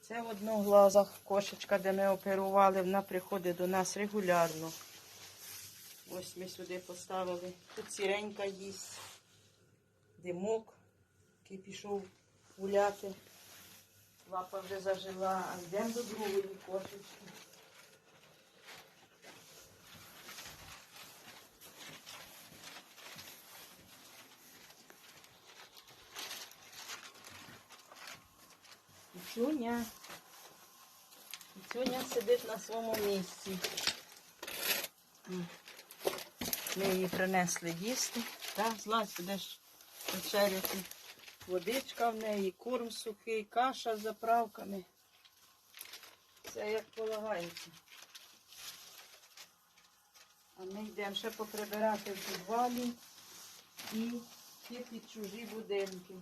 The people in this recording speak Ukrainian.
Це в одноглазах кошечка, де ми оперували, вона приходить до нас регулярно. Ось ми сюди поставили. Тут сіренька їсть, димок, який пішов гуляти. Лапа вже зажила, а йдемо до другої кошечки. Цюня. Цюня сидить на своєму місці. Ми її принесли їсти. Так, злазь, будеш вечеряти. Водичка в неї, корм сухий, каша з заправками. Все як полагається. А ми йдемо ще поприбирати в підвалі і ті чужі будинки.